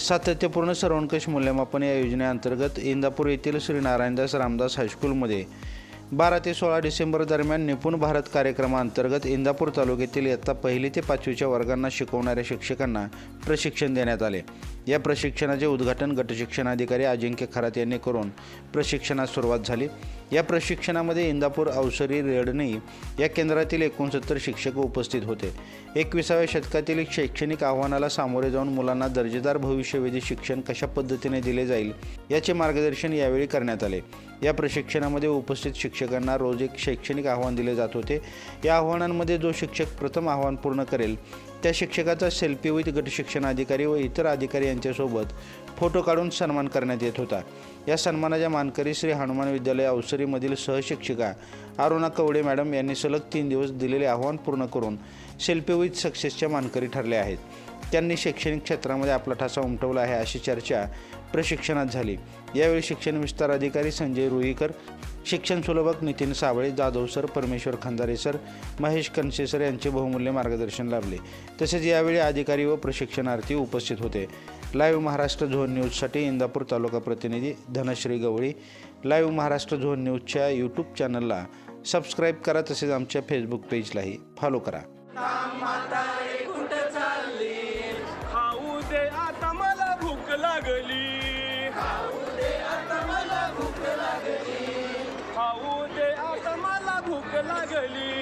सातत्यपूर्ण सर्वंकष मूल्यमापन या योजनेअंतर्गत इंदापूर येथील श्री नारायणदास रामदास हायस्कूलमध्ये बारा ते सोळा डिसेंबर दरम्यान निपुण भारत कार्यक्रमाअंतर्गत इंदापूर तालुक्यातील इयत्ता पहिली ते पाचवीच्या वर्गांना शिकवणाऱ्या शिक्षकांना प्रशिक्षण देण्यात आले. या प्रशिक्षणाचे उद्घाटन गटशिक्षणाधिकारी अजिंक्य खरात यांनी करून प्रशिक्षणास सुरुवात झाली. या प्रशिक्षणामध्ये इंदापूर अवसरी रेडणी या केंद्रातील एकोणसत्तर शिक्षक उपस्थित होते. एकविसाव्या शतकातील शैक्षणिक आव्हानाला सामोरे जाऊन मुलांना दर्जेदार भविष्यवेधी शिक्षण कशा पद्धतीने दिले जाईल याचे मार्गदर्शन यावेळी करण्यात आले. या प्रशिक्षणामध्ये उपस्थित शिक्षकांना रोज एक शैक्षणिक आव्हान दिले जात होते. या आव्हानांमध्ये जो शिक्षक प्रथम आव्हान पूर्ण करेल त्या शिक्षकाचा सेल्फी विथ गटशिक्षण अधिकारी व इतर अधिकारी यांच्यासोबत फोटो काढून सन्मान करण्यात येत होता. या सन्मानाच्या मानकरी श्री हनुमान विद्यालय अवसरीमधील सहशिक्षिका अरुणा कवडे मॅडम यांनी सलग तीन दिवस दिलेले आव्हान पूर्ण करून सेल्फी विथ सक्सेसच्या मानकरी ठरल्या आहेत. त्यांनी शैक्षणिक क्षेत्रामध्ये आपला ठसा उमटवला आहे अशी चर्चा प्रशिक्षणात झाली. यावेळी शिक्षण विस्तार अधिकारी संजय रुईकर शिक्षण सुलभक Nitin Sawale Jadhav sir Parmeshwar Khandare sir Mahesh Kanse sir यांचे बहुमूल्य मार्गदर्शन लाभले. तसेच यावेळी अधिकारी व प्रशिक्षणार्थी उपस्थित होते. लाईव्ह महाराष्ट्र झोन न्यूजसाठी इंदापूर तालुका प्रतिनिधी धनश्री गवळी. लाईव्ह महाराष्ट्र झोन न्यूजच्या यूट्यूब चॅनलला सबस्क्राईब करा तसेच आमच्या फेसबुक पेजलाही फॉलो करा. लागली. दे आता मला भूक लागली. दे आता मला भूक लागली.